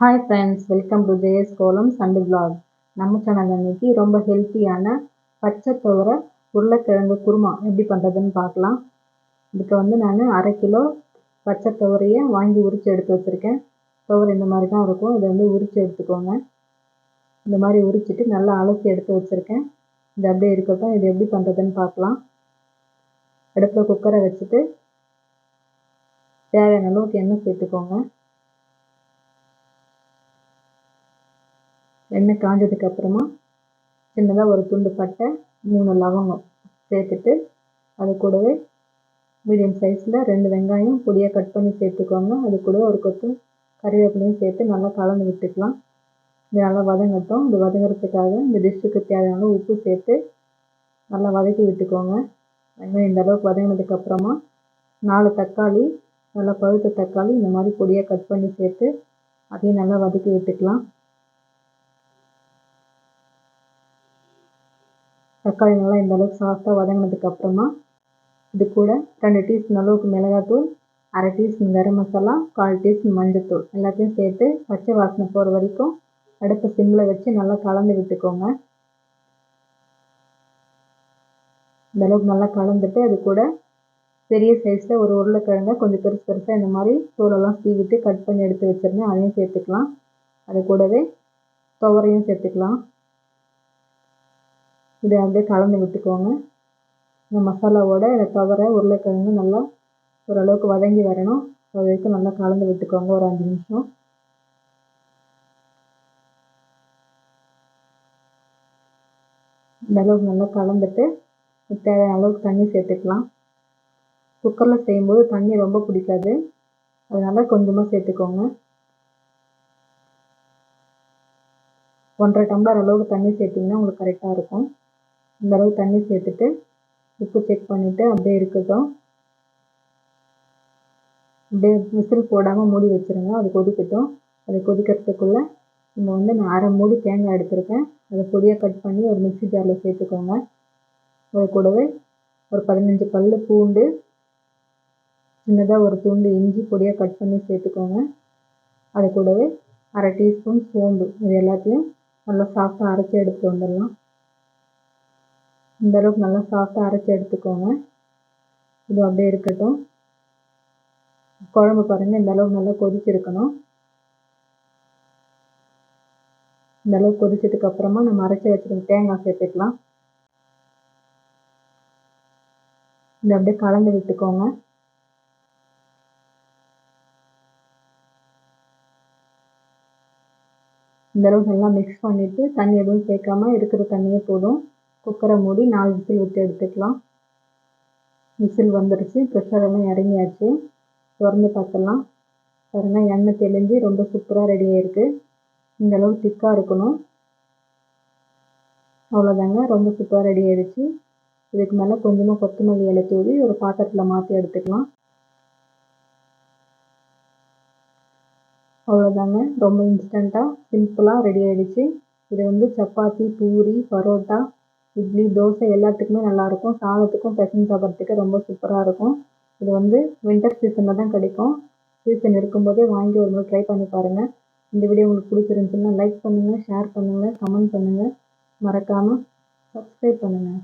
Hi friends welcome to JS Kolam Sandu vlog. நம்ம channel அன்னைக்கு ரொம்ப ஹெல்த்தியான பச்சை துவரை உருளைக்கிழங்கு குருமா எப்படி பண்ணுறதுன்னு பார்க்கலாம். இதுக்கு வந்து நான் அரை கிலோ பச்சை துவரையை வாங்கி உரித்து எடுத்து வச்சுருக்கேன். துவரை இந்த மாதிரி தான் இருக்கும். இதை வந்து உரித்து எடுத்துக்கோங்க. இந்த மாதிரி உரிச்சிட்டு நல்லா அலசி எடுத்து வச்சுருக்கேன். இது அப்படியே இருக்கட்டும். இது எப்படி பண்ணுறதுன்னு பார்க்கலாம். அடுப்பில் குக்கரை வச்சுட்டு தேவையான அளவுக்கு எண்ணெய் சேர்த்துக்கோங்க. எண்ணெய் காஞ்சதுக்கு அப்புறமா சின்னதாக ஒரு துண்டு பட்டை மூணு லவங்கம் சேர்த்துட்டு அது கூடவே மீடியம் சைஸில் ரெண்டு வெங்காயம் பொடியாக கட் பண்ணி சேர்த்துக்கோங்க. அது கூட ஒரு கொத்து கறிவேப்பிலையும் சேர்த்து நல்லா கலந்து விட்டுக்கலாம். இது நல்லா வதங்கட்டும். இது வதங்குறதுக்காக இந்த டிஷ்ஷுக்கு தேவையான உப்பு சேர்த்து நல்லா வதக்கி விட்டுக்கோங்க. வெங்காயம் இந்த அளவுக்கு வதங்கினதுக்கப்புறமா நாலு தக்காளி நல்லா பழுத்த தக்காளி இந்த மாதிரி பொடியாக கட் பண்ணி சேர்த்து அதையும் நல்லா வதக்கி விட்டுக்கலாம். தக்காளி நல்லா இந்த அளவுக்கு சாஃப்டாக வதங்கினதுக்கு அப்புறமா இது கூட ரெண்டு டீஸ்பூன் அளவுக்கு மிளகாத்தூள் அரை டீஸ்பூன் கரம் மசாலா கால் டீஸ்பூன் மஞ்சத்தூள் எல்லாத்தையும் சேர்த்து பச்சை வாசனை போகிற வரைக்கும் அடுப்பு சிம்மில் வச்சு நல்லா கலந்து விட்டுக்கோங்க. இந்த அளவுக்கு நல்லா கலந்துட்டு அது கூட பெரிய சைஸில் ஒரு உருளைக்கிழங்க கொஞ்சம் பெருசு பெருசாக இந்த மாதிரி தோலெல்லாம் சீவிட்டு கட் பண்ணி எடுத்து வச்சுருந்தேன் அதையும் சேர்த்துக்கலாம். அது கூடவே துவரையும் சேர்த்துக்கலாம். இதை அப்படியே கலந்து விட்டுக்கோங்க. இந்த மசாலாவோட இந்த துவரை உருளைக்கிழங்கு நல்லா ஓரளவுக்கு வதங்கி வரணும். அது வரைக்கும் நல்லா கலந்து விட்டுக்கோங்க ஒரு அஞ்சு நிமிஷம். இந்த அளவுக்கு நல்லா கலந்துட்டு தேவையான அளவுக்கு தண்ணி சேர்த்துக்கலாம். குக்கரில் செய்யும்போது தண்ணி ரொம்ப பிடிக்காது. அதனால் கொஞ்சமாக சேர்த்துக்கோங்க. ஒன்றரை டம்ளர் அளவுக்கு தண்ணி சேர்த்திங்கன்னா உங்களுக்கு கரெக்டாக இருக்கும். இந்த அளவு தண்ணி சேர்த்துட்டு உப்பு செக் பண்ணிவிட்டு அப்படியே இருக்கட்டும். அப்படியே விசில் போடாமல் மூடி வச்சுருங்க. அது கொதிக்கட்டும். அது கொதிக்கிறதுக்குள்ளே இங்கே வந்து நான் அரை மூடி தேங்காய் எடுத்திருக்கேன். அதை பொடியாக கட் பண்ணி ஒரு மிக்ஸி ஜாரில் சேர்த்துக்கோங்க. அது கூடவே ஒரு பதினஞ்சு பல் பூண்டு சின்னதாக ஒரு துண்டு இஞ்சி பொடியாக கட் பண்ணி சேர்த்துக்கோங்க. அது கூடவே அரை டீஸ்பூன் சோம்பு. இது எல்லாத்தையும் நல்லா சாஃப்டாக அரைச்சி எடுத்துகிட்டு வந்துடலாம். இந்த அளவுக்கு நல்லா சாஃப்டாக அரைச்சி எடுத்துக்கோங்க. இது அப்படியே இருக்கட்டும். குழம்பு பாருங்கள் இந்த அளவுக்கு நல்லா கொதிச்சிருக்கணும். இந்த அளவுக்கு கொதிச்சதுக்கு அப்புறமா நம்ம அரைச்சி வச்சுருக்க தேங்காய் சேர்த்துக்கலாம். இதை அப்படியே கலந்து விட்டுக்கோங்க. இந்த அளவுக்கு நல்லா மிக்ஸ் பண்ணிவிட்டு தண்ணி எதுவும் சேர்க்காம இருக்கிற தண்ணியே போதும். குக்கரை மூடி நாலு விசில் விட்டு எடுத்துக்கலாம். விசில் வந்துடுச்சு ப்ரெஷர் எல்லாம் இறங்கியாச்சு. திறந்து பார்த்துடலாம். பாருங்கள் எண்ணெய் தெளிஞ்சு ரொம்ப சூப்பராக ரெடி ஆகிருக்கு இந்தளவு திக்காக இருக்கணும். அவ்வளோதாங்க ரொம்ப சூப்பராக ரெடி ஆகிடுச்சு இதுக்கு மேலே கொஞ்சமாக கொத்தமல்லி இலை தூவி ஒரு பாத்திரத்தில் மாற்றி எடுத்துக்கலாம். அவ்வளோதாங்க ரொம்ப இன்ஸ்டண்ட்டாக சிம்பிளாக ரெடி ஆகிடுச்சு இது வந்து சப்பாத்தி பூரி பரோட்டா இட்லி தோசை எல்லாத்துக்குமே நல்லாயிருக்கும். சாதத்துக்கும் பிசைஞ்சு சாப்பிட்றதுக்கு ரொம்ப சூப்பராக இருக்கும். இது வந்து வின்டர் சீசனில் தான் கிடைக்கும். சீசன் இருக்கும்போதே வாங்கி ஒரு முறை ட்ரை பண்ணி பாருங்கள் இந்த வீடியோ உங்களுக்கு பிடிச்சிருந்துச்சுன்னா லைக் பண்ணுங்கள் ஷேர் பண்ணுங்கள் கமெண்ட் பண்ணுங்கள் மறக்காமல் சப்ஸ்கிரைப் பண்ணுங்கள்